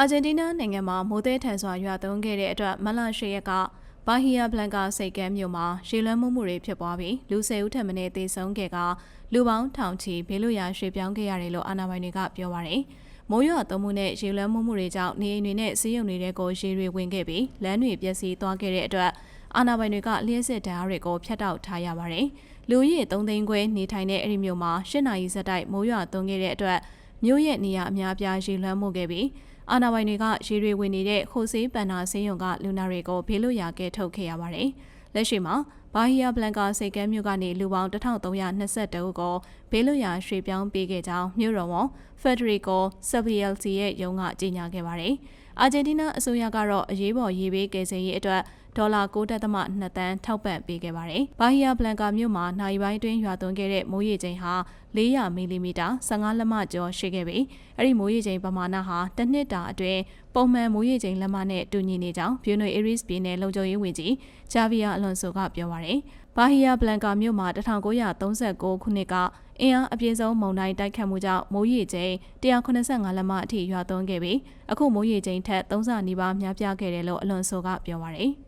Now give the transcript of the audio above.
အာဂျင်တီးနားနိုင်ငံမှာမိုးသည်ထန်စွာရွာသွန်းခဲ့တဲ့အတွက်မလ၈ရက်ကဘာဟီယာဘလန်ကာစိတ်ကမ်းမြို့မှာရေလွှမ်းမှုမှုတွေဖြစ်ပွားပြီးလူ၁၀ဦးထပ်မံသေဆုံးခဲ့ကလူပေါင်းထောင်ချီဘေးလွတ်ရာရွှေ့ပြောင်းခဲ့ရတယ်လို့အာဏာပိုင်တွေကပြောပါရယ်မိုးရွာသွန်းမှုနဲ့ရေလွှမ်းမှုမှုတွေကြောင့်နေအိမ်တွေနဲ့စီးရုံတွေကိုရေတွေဝင်ခဲ့ပြီးလမ်းတွေပျက်စီးသွားခဲ့တဲ့အတွက်အာဏာပိုင်တွေကလျှက်စစ်ဓာတ်အားတွေကိုဖျက်တောက်ထားရပါတယ်။လူကြီး3သိန်းခွဲနေထိုင်တဲ့အဲ့ဒီမြို့မှာ၈နာရီဆက်တိုက်မိုးရွာသွန်းခဲ့တဲ့အတွက် မြို့ရဲ့နေရာအများအပြားရေလွှမ်းမှုခဲ့ပြီးအာနာပိုင်တွေကရေတွေဝင်နေတဲ့ခိုဆေးပန်နာဆေးရုံကလူနာတွေကိုဘေးလွတ်ရာကဲထုတ်ခဲ့ရပါတယ်။လက်ရှိမှာဘာဟီယာဘလန်ကာစိတ်ကမ်းမြို့ကနေလူပေါင်း1322ဦးကိုဘေးလွတ်ရာရွှေ့ပြောင်းပေးခဲ့ကြောင်းမြို့တော်ဝန်ဖက်ဒရီကိုဆဗီယယ်စီရဲ့ရုံးကကြေညာခဲ့ပါတယ်။အာဂျင်တီးနားအစိုးရကတော့အရေးပေါ်ရေဘေးကယ်ဆယ်ရေးအတွက် ဒေါ်လာ9.2တန်းထောက်ပံ့ပေးခဲ့ပါတယ်။ဘာဟီယာဘလန်ကာမြို့မှာနိုင်ပိုင်းတွင်းရွာသွန်းခဲ့တဲ့မိုးရေချိန်ဟာ400မီလီမီတာ15လက်မကျော်ရှိခဲ့ပြီးအဲ့ဒီမိုးရေချိန်ပမာဏဟာတစ်နှစ်တာအတွင်းပုံမှန်မိုးရေချိန်လက်မနဲ့တူညီနေကြောင်းဘီယိုနိုအေရီစ်ပြည်နယ်လုံခြုံရေးဝန်ကြီးဂျာဗီယာအလွန်ဆိုကပြောပါရယ်။ဘာဟီယာဘလန်ကာမြို့မှာ1939ခုနှစ်ကအင်အားအပြည့်ဆုံးမုန်တိုင်းတိုက်ခတ်မှုကြောင့်မိုးရေချိန်185လက်မအထိရွာသွန်းခဲ့ပြီးအခုမိုးရေချိန်ထက်3ဆနီးပါးများပြားခဲ့တယ်လို့အလွန်ဆိုကပြောပါရယ်။